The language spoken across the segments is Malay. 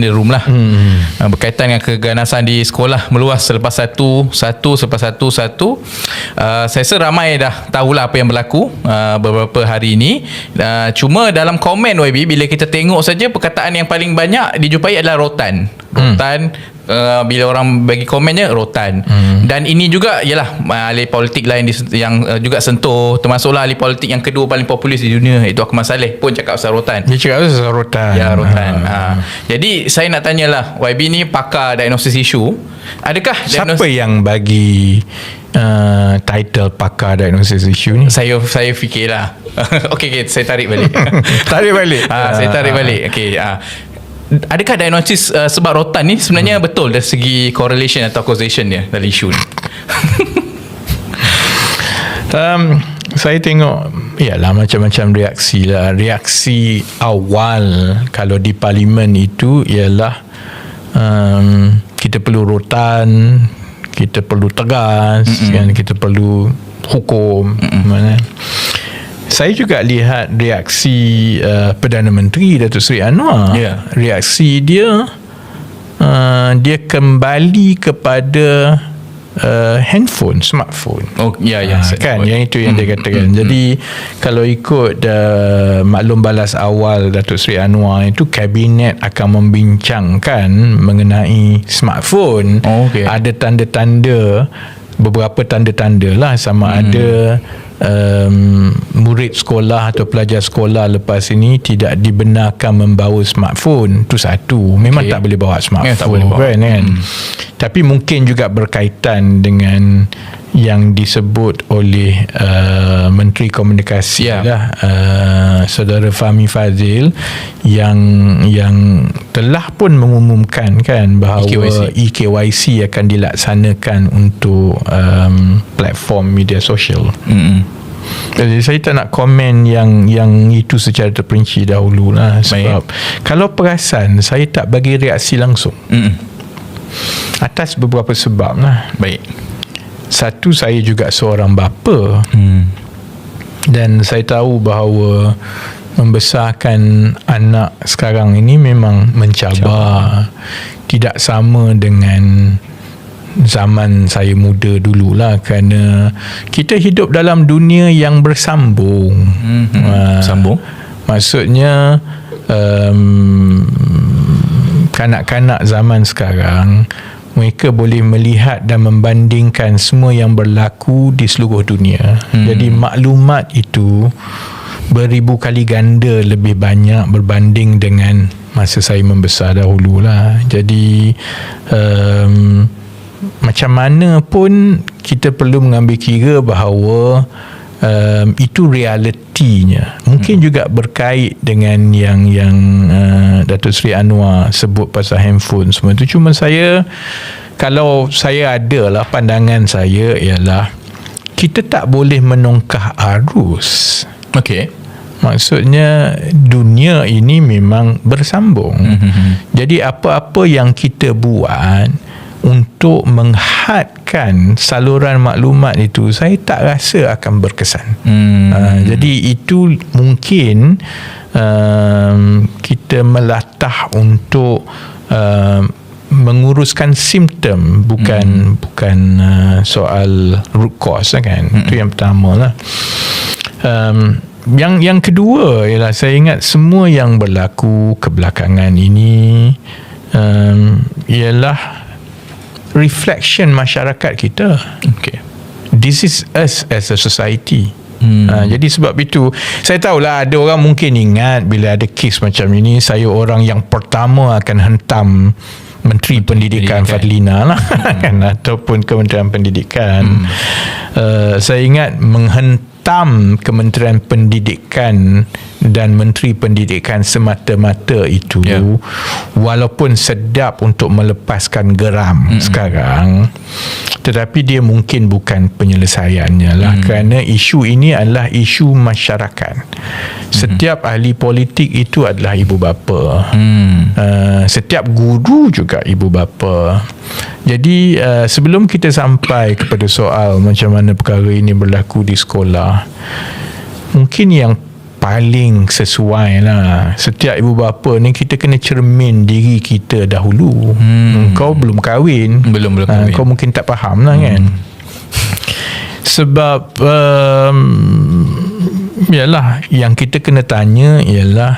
the room lah. Hmm. berkaitan dengan keganasan di sekolah meluas selepas satu satu selepas satu satu. Uh, saya rasa ramai dah tahulah apa yang berlaku uh, beberapa hari ini. Uh, cuma dalam komen YB bila kita tengok saja perkataan yang paling banyak dijumpai adalah rotan rotan hmm. Uh, bila orang bagi komennya rotan. Hmm. dan ini juga ialah uh, ahli politik lain di, yang uh, juga sentuh. Termasuklah ahli politik yang kedua paling populis di dunia iaitu Ahmad Saleh. Pun cakap pasal rotan. Dia cakap pasal rotan. Ya rotan. Ha. Ha. jadi saya nak tanyalah YB ni pakar diagnosis isu. Adakah siapa diagnosis... yang bagi uh, title pakar diagnosis isu ni? Saya saya fikirlah. Okey okay, saya tarik balik. Tarik balik. Ha, saya tarik balik. Okey ha adakah diagnosis uh, sebab rotan ni sebenarnya hmm. betul dari segi correlation atau causation dia dalam isu ni? um, saya tengok ialah macam-macam reaksi lah. Reaksi awal kalau di parlimen itu ialah um, kita perlu rotan kita perlu tegas mm kan? Kita perlu hukum mana saya juga lihat reaksi uh, Perdana Menteri Datuk Seri Anwar. Yeah. Reaksi dia uh, dia kembali kepada uh, handphone, smartphone. Oh, ya ya. Uh, kan yang itu yang mm, dia hmm, katakan. Mm, Jadi mm. kalau ikut uh, maklum balas awal Datuk Seri Anwar itu kabinet akan membincangkan mengenai smartphone. Oh, okay. Ada tanda-tanda beberapa tanda-tanda lah sama mm. ada um, murid sekolah atau pelajar sekolah lepas ini tidak dibenarkan membawa smartphone itu satu memang okay. tak boleh bawa smartphone ya, tak boleh bawa. kan, kan? Hmm. tapi mungkin juga berkaitan dengan yang disebut oleh uh, Menteri Komunikasi yeah. lah uh, saudara Fahmi Fazil yang yang telah pun mengumumkan kan bahawa EKYC, EKYC akan dilaksanakan untuk um, platform media sosial. Mm-hmm. Jadi saya tak nak komen yang yang itu secara terperinci dahulu lah sebab Baik. kalau perasan saya tak bagi reaksi langsung. Mm-mm. Atas beberapa sebab lah. Baik. Satu saya juga seorang bapa. Hmm. dan saya tahu bahawa membesarkan anak sekarang ini memang mencabar. Cabar. tidak sama dengan zaman saya muda dululah kerana kita hidup dalam dunia yang bersambung. Hmm, uh, sambung? maksudnya um, kanak-kanak zaman sekarang mereka boleh melihat dan membandingkan semua yang berlaku di seluruh dunia. Hmm. Jadi maklumat itu beribu kali ganda lebih banyak berbanding dengan masa saya membesar dahulu lah. Jadi um, macam mana pun kita perlu mengambil kira bahawa um, itu realitinya. Mungkin hmm. juga berkait dengan yang yang uh, Datuk Seri Anwar sebut pasal handphone semua itu. Cuma saya kalau saya ada lah pandangan saya ialah kita tak boleh menongkah arus. Okey. Maksudnya dunia ini memang bersambung. Mm-hmm. Jadi apa-apa yang kita buat untuk menghadkan saluran maklumat itu saya tak rasa akan berkesan. Hmm. Uh, jadi itu mungkin um, kita melatah untuk um, menguruskan simptom bukan hmm. bukan uh, soal root cause kan. Hmm. Itu yang pertama lah. Um, yang yang kedua ialah saya ingat semua yang berlaku kebelakangan ini um, ialah reflection masyarakat kita. Okay. This is us as a society. Hmm. Ha, jadi sebab itu saya tahulah ada orang mungkin ingat bila ada kes macam ini saya orang yang pertama akan hentam Menteri, Pendidikan, Pendidikan Fadlina lah hmm. kan ataupun Kementerian Pendidikan. Hmm. Uh, saya ingat menghentam Kementerian Pendidikan dan Menteri Pendidikan semata-mata itu yeah. walaupun sedap untuk melepaskan geram mm-hmm. sekarang tetapi dia mungkin bukan penyelesaiannya lah mm-hmm. kerana isu ini adalah isu masyarakat mm-hmm. setiap ahli politik itu adalah ibu bapa mm. uh, setiap guru juga ibu bapa jadi uh, sebelum kita sampai kepada soal macam mana perkara ini berlaku di sekolah mungkin yang paling sesuai lah. Setiap ibu bapa ni kita kena cermin diri kita dahulu. Hmm. kau belum kahwin. Belum- belum Ah, kahwin. kau mungkin tak faham lah kan. Sebab um, yalah yang kita kena tanya ialah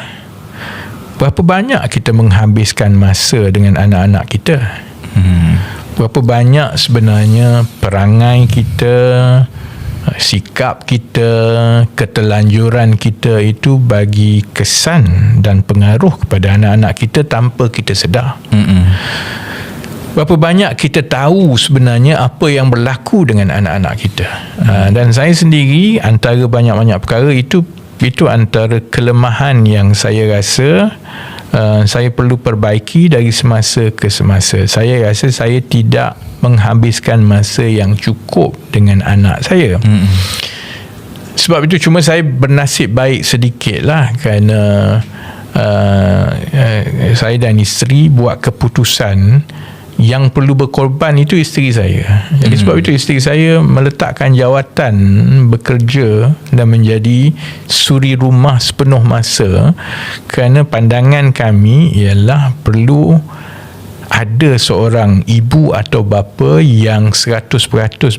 berapa banyak kita menghabiskan masa dengan anak-anak kita? Hmm. berapa banyak sebenarnya perangai kita sikap kita ketelanjuran kita itu bagi kesan dan pengaruh kepada anak-anak kita tanpa kita sedar Mm-mm. berapa banyak kita tahu sebenarnya apa yang berlaku dengan anak-anak kita uh, dan saya sendiri antara banyak-banyak perkara itu itu antara kelemahan yang saya rasa uh, saya perlu perbaiki dari semasa ke semasa saya rasa saya tidak menghabiskan masa yang cukup dengan anak saya Mm-mm. sebab itu cuma saya bernasib baik sedikit lah kerana uh, uh, saya dan isteri buat keputusan yang perlu berkorban itu isteri saya. Jadi sebab itu isteri saya meletakkan jawatan bekerja dan menjadi suri rumah sepenuh masa kerana pandangan kami ialah perlu ada seorang ibu atau bapa yang 100%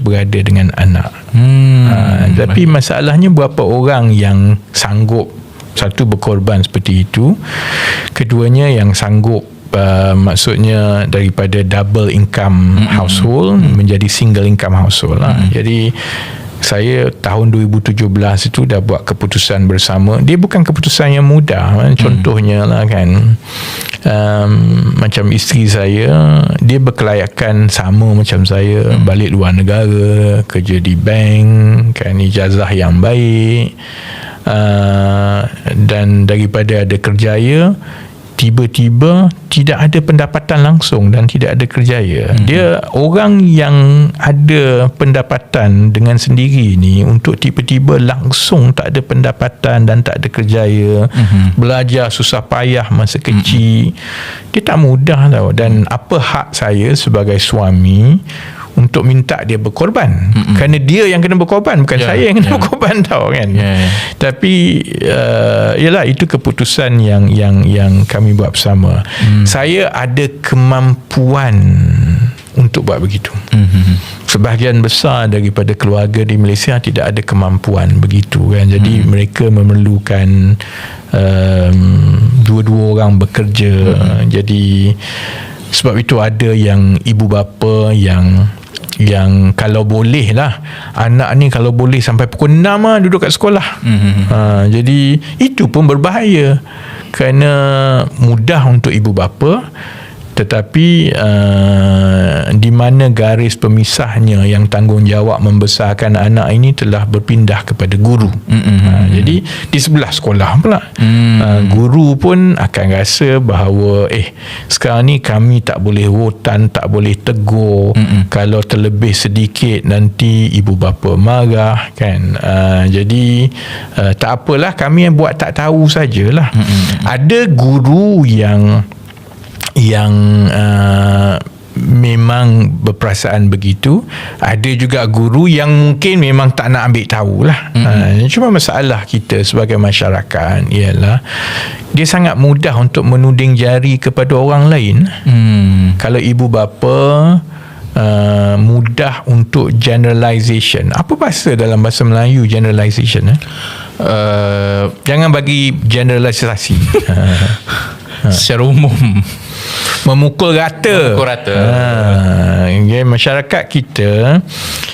berada dengan anak. Hmm. Ha, tapi masalahnya berapa orang yang sanggup satu berkorban seperti itu, keduanya yang sanggup Uh, maksudnya daripada double income mm-hmm. household mm-hmm. menjadi single income household lah. Mm-hmm. Jadi saya tahun 2017 itu dah buat keputusan bersama. Dia bukan keputusan yang mudah. Kan? Contohnya lah kan um, macam isteri saya dia berkelayakan sama macam saya hmm. balik luar negara kerja di bank kan ijazah yang baik uh, dan daripada ada kerjaya tiba-tiba tidak ada pendapatan langsung dan tidak ada kerjaya. Hmm. Dia orang yang ada pendapatan dengan sendiri ni untuk tiba-tiba langsung tak ada pendapatan dan tak ada kerjaya, hmm. belajar susah payah masa kecil. Hmm. Dia tak mudah tau dan apa hak saya sebagai suami untuk minta dia berkorban Mm-mm. kerana dia yang kena berkorban bukan yeah, saya yang kena yeah. berkorban tau kan Ya, ya. tapi uh, yalah itu keputusan yang yang yang kami buat bersama mm. saya ada kemampuan untuk buat begitu Mhm. sebahagian besar daripada keluarga di Malaysia tidak ada kemampuan begitu kan jadi hmm. mereka memerlukan um, dua-dua orang bekerja hmm. jadi sebab itu ada yang ibu bapa yang yang kalau boleh lah. Anak ni kalau boleh sampai pukul 6 lah duduk kat sekolah. Mhm. ha, jadi itu pun berbahaya. Kerana mudah untuk ibu bapa tetapi uh, di mana garis pemisahnya yang tanggungjawab membesarkan anak ini telah berpindah kepada guru. Mm-mm. Ha, jadi di sebelah sekolah pula. Mm. Uh, guru pun akan rasa bahawa eh sekarang ni kami tak boleh rotan, tak boleh tegur. Mm-mm. Kalau terlebih sedikit nanti ibu bapa marah kan. Uh, jadi uh, tak apalah kami yang buat tak tahu sajalah. Mm-mm. Ada guru yang yang uh, memang berperasaan begitu ada juga guru yang mungkin memang tak nak ambil tahu lah mm-hmm. uh, cuma masalah kita sebagai masyarakat ialah dia sangat mudah untuk menuding jari kepada orang lain Hmm. kalau ibu bapa uh, mudah untuk generalization apa bahasa dalam bahasa Melayu generalization eh? Uh, jangan bagi generalisasi uh, secara umum memukul rata. Memukul rata. Ha, okay, masyarakat kita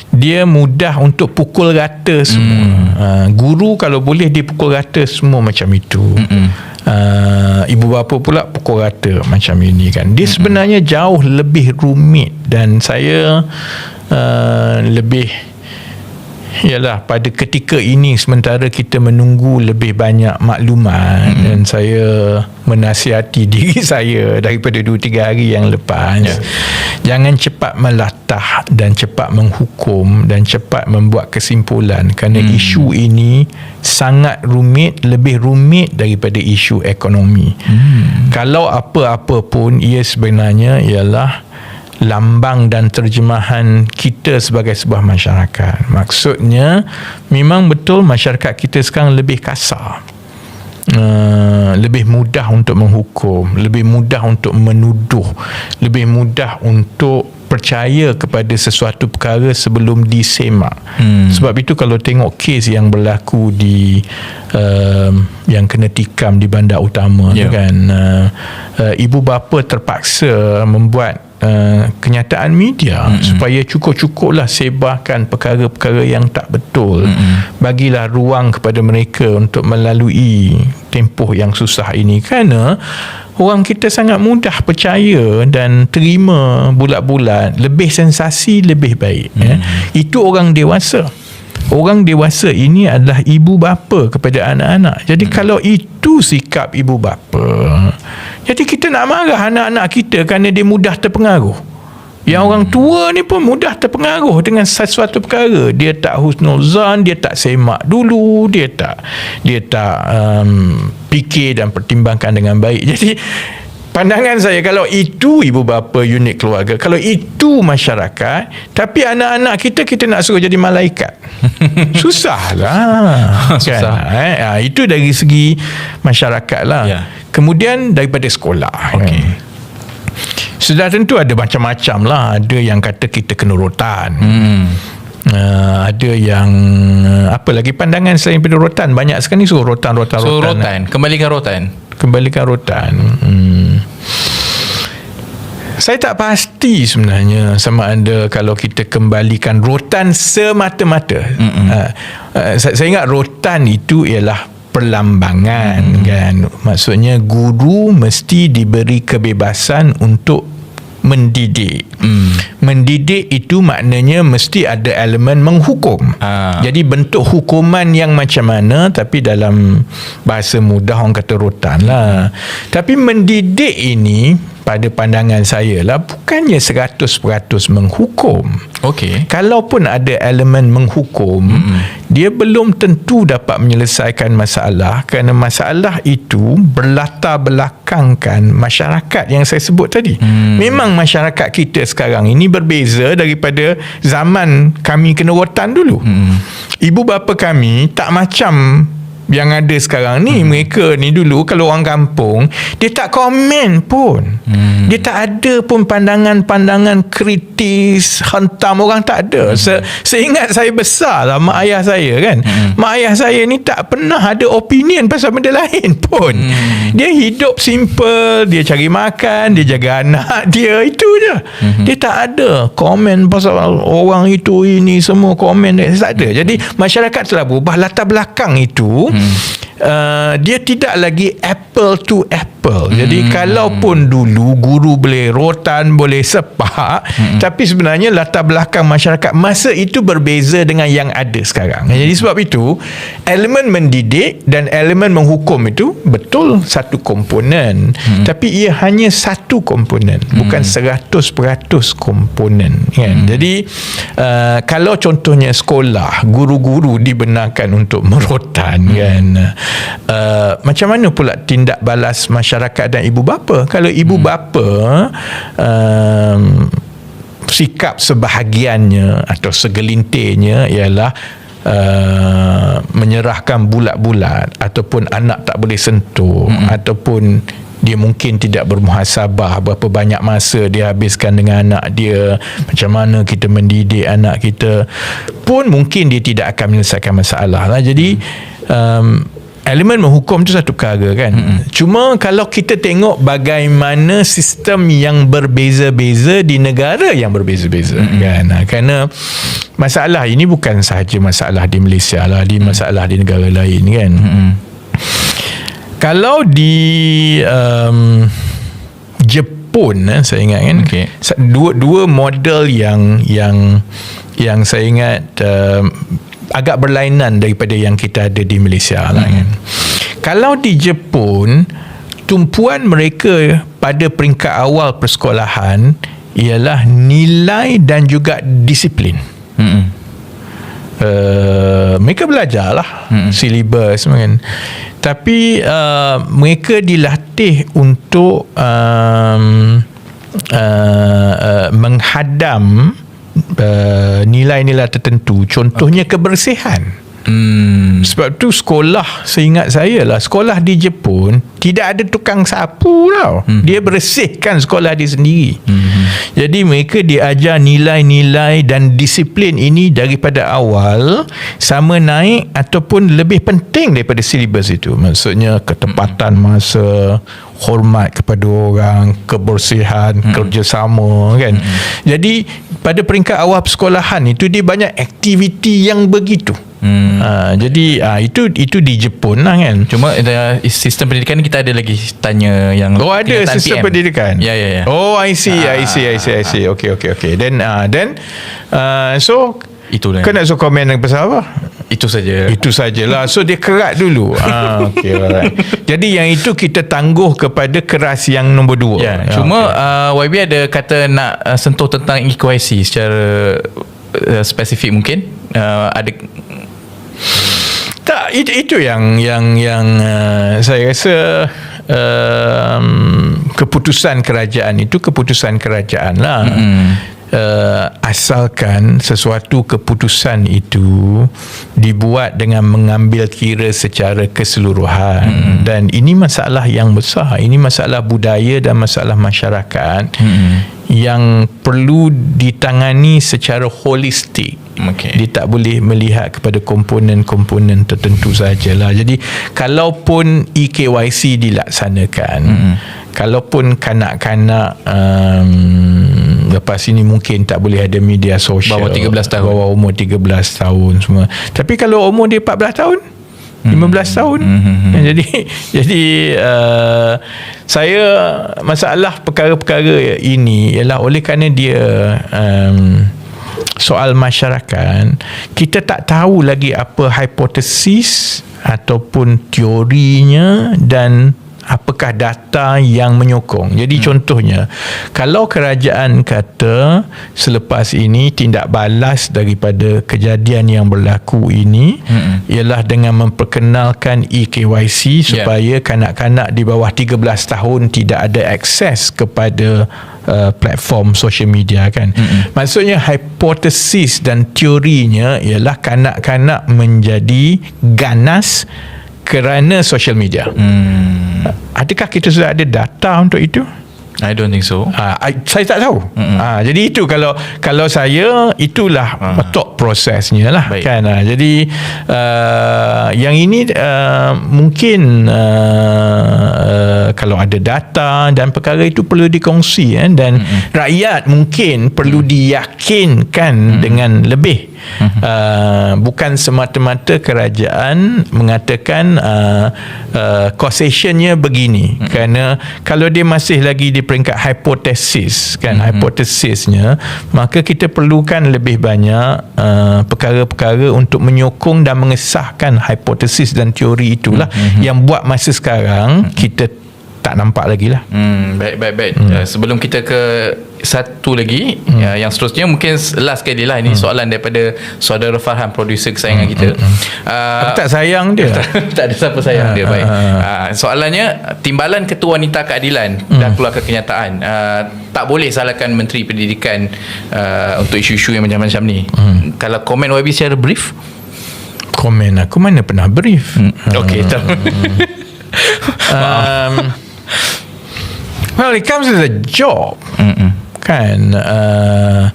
dia mudah untuk pukul rata semua. Hmm. Ha, guru kalau boleh dia pukul rata semua macam itu. Hmm. Uh, ibu bapa pula pukul rata macam ini kan. Dia sebenarnya jauh lebih rumit dan saya uh, lebih Yalah pada ketika ini sementara kita menunggu lebih banyak maklumat hmm. dan saya menasihati diri saya daripada 2-3 hari yang lepas Ya. jangan cepat melatah dan cepat menghukum dan cepat membuat kesimpulan kerana hmm. isu ini sangat rumit lebih rumit daripada isu ekonomi hmm. kalau apa-apa pun ia sebenarnya ialah lambang dan terjemahan kita sebagai sebuah masyarakat. Maksudnya memang betul masyarakat kita sekarang lebih kasar. uh, lebih mudah untuk menghukum, lebih mudah untuk menuduh, lebih mudah untuk percaya kepada sesuatu perkara sebelum disemak. Hmm. Sebab itu kalau tengok kes yang berlaku di uh, yang kena tikam di bandar utama yeah. kan uh, uh, ibu bapa terpaksa membuat Uh, kenyataan media mm-hmm. supaya cukup-cukuplah sebarkan perkara-perkara yang tak betul mm-hmm. bagilah ruang kepada mereka untuk melalui tempoh yang susah ini kerana orang kita sangat mudah percaya dan terima bulat-bulat lebih sensasi lebih baik mm-hmm. eh. itu orang dewasa orang dewasa ini adalah ibu bapa kepada anak-anak. Jadi hmm. kalau itu sikap ibu bapa, jadi kita nak marah anak-anak kita kerana dia mudah terpengaruh. Yang hmm. orang tua ni pun mudah terpengaruh dengan sesuatu perkara. Dia tak husnuzan, dia tak semak dulu, dia tak dia tak um, fikir dan pertimbangkan dengan baik. Jadi pandangan saya kalau itu ibu bapa unit keluarga kalau itu masyarakat tapi anak-anak kita kita nak suruh jadi malaikat susah lah susah kan? eh? ha, itu dari segi masyarakat lah yeah. kemudian daripada sekolah okay. kan? sudah tentu ada macam-macam lah ada yang kata kita kena rotan hmm. Uh, ada yang uh, apa lagi pandangan selain daripada rotan banyak sekali suruh rotan rotan so, rotan, rotan. kembalikan rotan kembalikan rotan. Hmm. Saya tak pasti sebenarnya sama ada kalau kita kembalikan rotan semata-mata. Uh, uh, saya, saya ingat rotan itu ialah perlambangan mm kan. Maksudnya guru mesti diberi kebebasan untuk mendidik. Hmm. Mendidik itu maknanya mesti ada elemen menghukum. Ha. Jadi bentuk hukuman yang macam mana tapi dalam bahasa mudah orang kata rotan lah. Tapi mendidik ini pada pandangan saya lah bukannya 100% menghukum. Okey. Kalaupun ada elemen menghukum, mm-hmm. dia belum tentu dapat menyelesaikan masalah kerana masalah itu berlatar belakangkan masyarakat yang saya sebut tadi. Mm. Memang masyarakat kita sekarang ini berbeza daripada zaman kami kena rotan dulu. Mm. Ibu bapa kami tak macam yang ada sekarang ni hmm. mereka ni dulu kalau orang kampung dia tak komen pun hmm. dia tak ada pun pandangan-pandangan kritis hantam orang tak ada hmm. Se- seingat saya besar lah mak ayah saya kan hmm. mak ayah saya ni tak pernah ada opinion pasal benda lain pun hmm. dia hidup simple dia cari makan dia jaga anak dia itu je hmm. dia tak ada komen pasal orang itu ini semua komen dia tak ada jadi masyarakat telah berubah latar belakang itu hmm Mm-hmm. Uh, dia tidak lagi apple to apple. Hmm. Jadi kalaupun dulu guru boleh rotan, boleh sepak, hmm. tapi sebenarnya latar belakang masyarakat masa itu berbeza dengan yang ada sekarang. Hmm. Jadi sebab itu elemen mendidik dan elemen menghukum itu betul satu komponen, hmm. tapi ia hanya satu komponen, hmm. bukan 100% komponen kan. Hmm. Jadi uh, kalau contohnya sekolah, guru-guru dibenarkan untuk merotan hmm. kan uh, macam mana pula tindak balas masyarakat dan ibu bapa kalau ibu hmm. bapa um, sikap sebahagiannya atau segelintirnya ialah uh, menyerahkan bulat-bulat ataupun anak tak boleh sentuh hmm. ataupun dia mungkin tidak bermuhasabah berapa banyak masa dia habiskan dengan anak dia macam mana kita mendidik anak kita pun mungkin dia tidak akan menyelesaikan masalah lah jadi um, elemen menghukum tu satu perkara kan mm-hmm. cuma kalau kita tengok bagaimana sistem yang berbeza-beza di negara yang berbeza-beza mm-hmm. kan ha, kerana masalah ini bukan sahaja masalah di Malaysia lah di masalah mm-hmm. di negara lain kan mm-hmm. kalau di um, Jepun eh, saya ingat kan okay. dua dua model yang yang yang saya ingat uh, agak berlainan daripada yang kita ada di Malaysia lah hmm. kan. Kalau di Jepun tumpuan mereka pada peringkat awal persekolahan ialah nilai dan juga disiplin. Hmm. Uh, mereka belajar lah hmm. silibus kan. Tapi uh, mereka dilatih untuk um, uh, uh, menghadam uh, nilai-nilai tertentu contohnya okay. kebersihan Hmm. Sebab tu sekolah Seingat saya lah Sekolah di Jepun Tidak ada tukang sapu tau hmm. Dia bersihkan sekolah dia sendiri hmm. Jadi mereka diajar nilai-nilai Dan disiplin ini Daripada awal Sama naik Ataupun lebih penting Daripada silibus itu Maksudnya Ketepatan masa Hormat kepada orang Kebersihan hmm. Kerjasama kan hmm. Jadi Pada peringkat awal persekolahan itu Dia banyak aktiviti yang begitu Hmm. Ha, jadi ha, itu itu di Jepun lah kan. Cuma uh, sistem pendidikan kita ada lagi tanya yang Oh ada sistem PM. pendidikan. Ya ya ya. Oh I see ha, I see I see I see. Okay okay okay. Then uh, then uh, so itu Kau nak so komen yang pasal apa? Itu saja. Itu sajalah. So dia kerat dulu. ah, okay, alright. Jadi yang itu kita tangguh kepada keras yang nombor dua. Ya, yeah, cuma okay. uh, YB ada kata nak uh, sentuh tentang equality secara uh, spesifik mungkin. Uh, ada tak itu, itu yang yang yang uh, saya rasa uh, keputusan kerajaan itu keputusan kerajaan lah. Mm-hmm. Uh, asalkan sesuatu keputusan itu dibuat dengan mengambil kira secara keseluruhan mm-hmm. dan ini masalah yang besar ini masalah budaya dan masalah masyarakat mm-hmm. yang perlu ditangani secara holistik okay. dia tak boleh melihat kepada komponen-komponen tertentu sajalah jadi kalaupun EKYC dilaksanakan mm-hmm. kalaupun kanak-kanak um, lepas ini mungkin tak boleh ada media sosial bawah 13 tahun bawah umur 13 tahun semua tapi kalau umur dia 14 tahun 15 hmm. tahun hmm. jadi jadi uh, saya masalah perkara-perkara ini ialah oleh kerana dia um, soal masyarakat kita tak tahu lagi apa hipotesis ataupun teorinya dan apakah data yang menyokong. Jadi hmm. contohnya, kalau kerajaan kata selepas ini tindak balas daripada kejadian yang berlaku ini hmm. ialah dengan memperkenalkan eKYC ya. supaya yeah. kanak-kanak di bawah 13 tahun tidak ada akses kepada uh, platform social media kan. Hmm. Maksudnya hipotesis dan teorinya ialah kanak-kanak menjadi ganas kerana social media. Hmm. Adakah kita sudah ada data untuk itu? I don't think so. Uh, I, saya tak tahu. Uh, jadi itu kalau kalau saya itulah uh. top prosesnya lah Baik. kan. Uh, jadi uh, yang ini uh, mungkin uh, uh, kalau ada data dan perkara itu perlu dikongsi kan dan mm-hmm. rakyat mungkin perlu diyakinkan mm-hmm. dengan lebih Mm-hmm. Uh, bukan semata-mata kerajaan mengatakan uh, uh, causation-nya begini mm-hmm. kerana kalau dia masih lagi di peringkat hipotesis kan mm-hmm. hipotesisnya maka kita perlukan lebih banyak uh, perkara-perkara untuk menyokong dan mengesahkan hipotesis dan teori itulah mm-hmm. yang buat masa sekarang mm-hmm. kita tak nampak lagi lah hmm, baik baik baik hmm. uh, sebelum kita ke satu lagi hmm. uh, yang seterusnya mungkin last sekali lah ini hmm. soalan daripada saudara Farhan producer kesayangan hmm. kita hmm. Uh, Aku tak sayang dia tak ada siapa sayang uh, dia baik uh, soalannya timbalan ketua wanita keadilan hmm. dah keluarkan kenyataan uh, tak boleh salahkan menteri pendidikan uh, untuk isu-isu yang macam-macam ni hmm. kalau komen YB secara brief komen aku mana pernah brief hmm. ok uh, um, Well, it comes as a job. Mm-mm. Kan uh,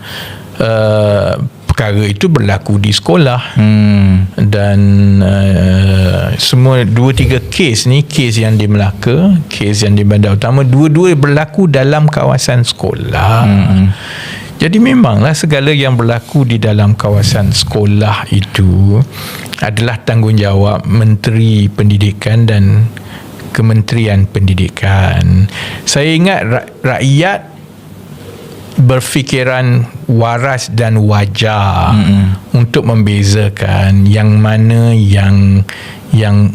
uh, perkara itu berlaku di sekolah hmm. dan uh, semua dua tiga kes ni kes yang di Melaka kes yang di Bandar Utama dua-dua berlaku dalam kawasan sekolah hmm. jadi memanglah segala yang berlaku di dalam kawasan sekolah itu adalah tanggungjawab Menteri Pendidikan dan Kementerian Pendidikan. Saya ingat rakyat berfikiran waras dan wajar mm-hmm. untuk membezakan yang mana yang yang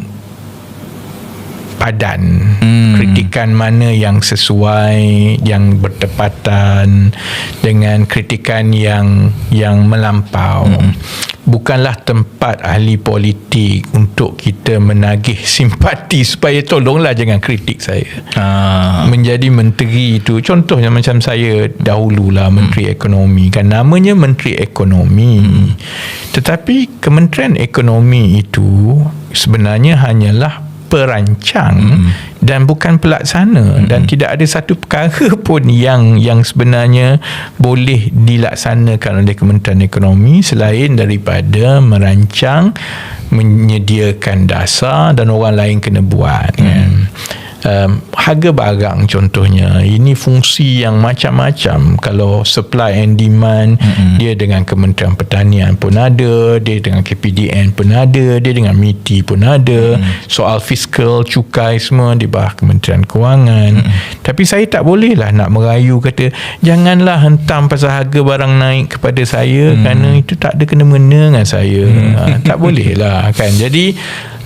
padan hmm. kritikan mana yang sesuai yang bertepatan dengan kritikan yang yang melampau hmm. bukanlah tempat ahli politik untuk kita menagih simpati supaya tolonglah jangan kritik saya ha. menjadi menteri itu contohnya macam saya dahululah menteri hmm. ekonomi kan namanya menteri ekonomi hmm. tetapi kementerian ekonomi itu sebenarnya hanyalah perancang mm-hmm. dan bukan pelaksana mm-hmm. dan tidak ada satu perkara pun yang yang sebenarnya boleh dilaksanakan oleh Kementerian Ekonomi selain daripada merancang menyediakan dasar dan orang lain kena buat mm-hmm. kan um, harga barang contohnya ini fungsi yang macam-macam kalau supply and demand mm-hmm. dia dengan Kementerian Pertanian pun ada dia dengan KPDN pun ada dia dengan MITI pun ada mm-hmm. soal fiskal cukai semua di bawah Kementerian Kewangan mm-hmm. tapi saya tak boleh lah nak merayu kata janganlah hentam pasal harga barang naik kepada saya mm-hmm. kerana itu tak ada kena-mena dengan saya mm-hmm. ha, tak boleh lah kan jadi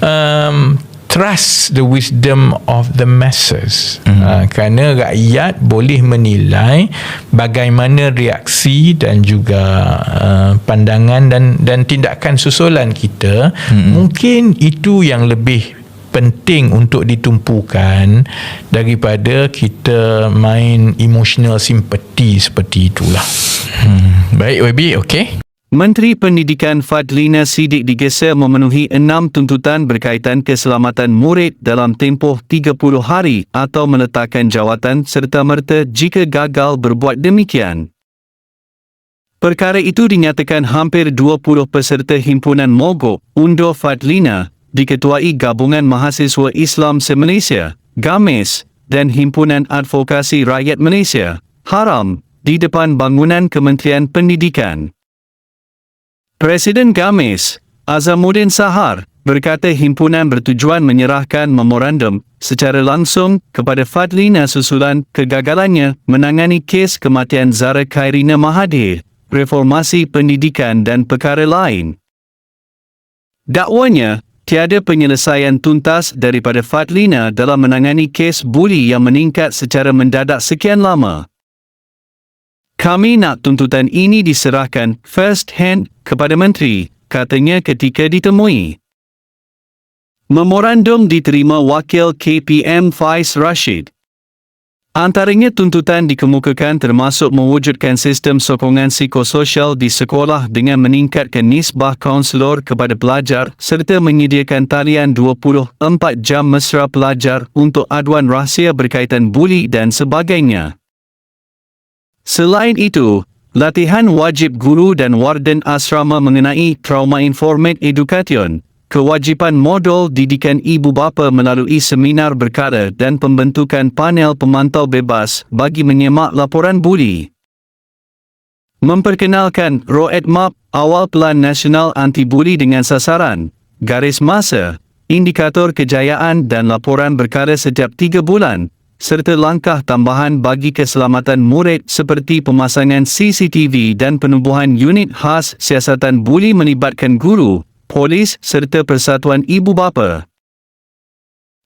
um, trust the wisdom of the masses mm-hmm. uh, kerana rakyat boleh menilai bagaimana reaksi dan juga uh, pandangan dan dan tindakan susulan kita mm-hmm. mungkin itu yang lebih penting untuk ditumpukan daripada kita main emotional sympathy seperti itulah hmm. baik WB okey Menteri Pendidikan Fadlina Sidik digeser memenuhi enam tuntutan berkaitan keselamatan murid dalam tempoh 30 hari atau meletakkan jawatan serta-merta jika gagal berbuat demikian. Perkara itu dinyatakan hampir 20 peserta himpunan mogok undur Fadlina diketuai Gabungan Mahasiswa Islam se-Malaysia, GAMIS dan Himpunan Advokasi Rakyat Malaysia, HARAM, di depan bangunan Kementerian Pendidikan. Presiden Gamis, Azamuddin Sahar, berkata himpunan bertujuan menyerahkan memorandum secara langsung kepada Fadlina susulan kegagalannya menangani kes kematian Zara Khairina Mahathir, reformasi pendidikan dan perkara lain. Dakwanya, tiada penyelesaian tuntas daripada Fadlina dalam menangani kes buli yang meningkat secara mendadak sekian lama. Kami nak tuntutan ini diserahkan first hand kepada menteri, katanya ketika ditemui. Memorandum diterima wakil KPM Faiz Rashid. Antaranya tuntutan dikemukakan termasuk mewujudkan sistem sokongan psikososial di sekolah dengan meningkatkan nisbah kaunselor kepada pelajar serta menyediakan talian 24 jam mesra pelajar untuk aduan rahsia berkaitan buli dan sebagainya. Selain itu, latihan wajib guru dan warden asrama mengenai trauma informed education, kewajipan modul didikan ibu bapa melalui seminar berkara dan pembentukan panel pemantau bebas bagi menyemak laporan buli. Memperkenalkan Roadmap Awal Pelan Nasional Anti Buli dengan sasaran, garis masa, indikator kejayaan dan laporan berkara setiap tiga bulan, serta langkah tambahan bagi keselamatan murid seperti pemasangan CCTV dan penubuhan unit khas siasatan buli melibatkan guru, polis serta persatuan ibu bapa.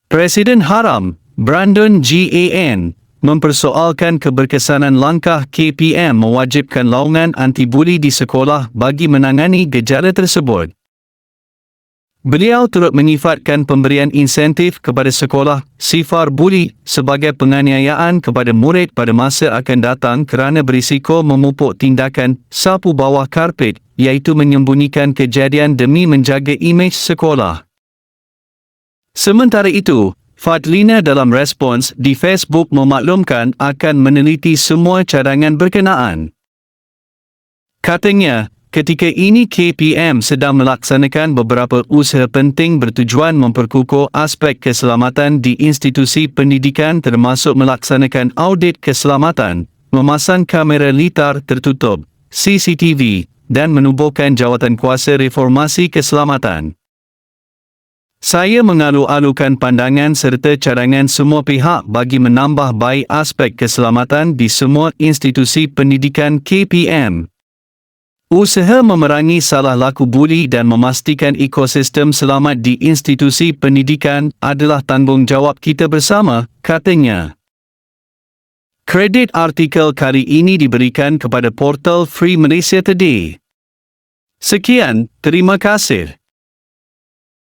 Presiden Haram, Brandon GAN, mempersoalkan keberkesanan langkah KPM mewajibkan laungan anti-buli di sekolah bagi menangani gejala tersebut. Beliau turut menyifatkan pemberian insentif kepada sekolah sifar buli sebagai penganiayaan kepada murid pada masa akan datang kerana berisiko memupuk tindakan sapu bawah karpet iaitu menyembunyikan kejadian demi menjaga imej sekolah. Sementara itu, Fadlina dalam respons di Facebook memaklumkan akan meneliti semua cadangan berkenaan. Katanya, Ketika ini KPM sedang melaksanakan beberapa usaha penting bertujuan memperkukuh aspek keselamatan di institusi pendidikan termasuk melaksanakan audit keselamatan, memasang kamera litar tertutup, CCTV dan menubuhkan jawatan kuasa reformasi keselamatan. Saya mengalu-alukan pandangan serta cadangan semua pihak bagi menambah baik aspek keselamatan di semua institusi pendidikan KPM Usaha memerangi salah laku buli dan memastikan ekosistem selamat di institusi pendidikan adalah tanggungjawab kita bersama, katanya. Kredit artikel kali ini diberikan kepada portal Free Malaysia Today. Sekian, terima kasih.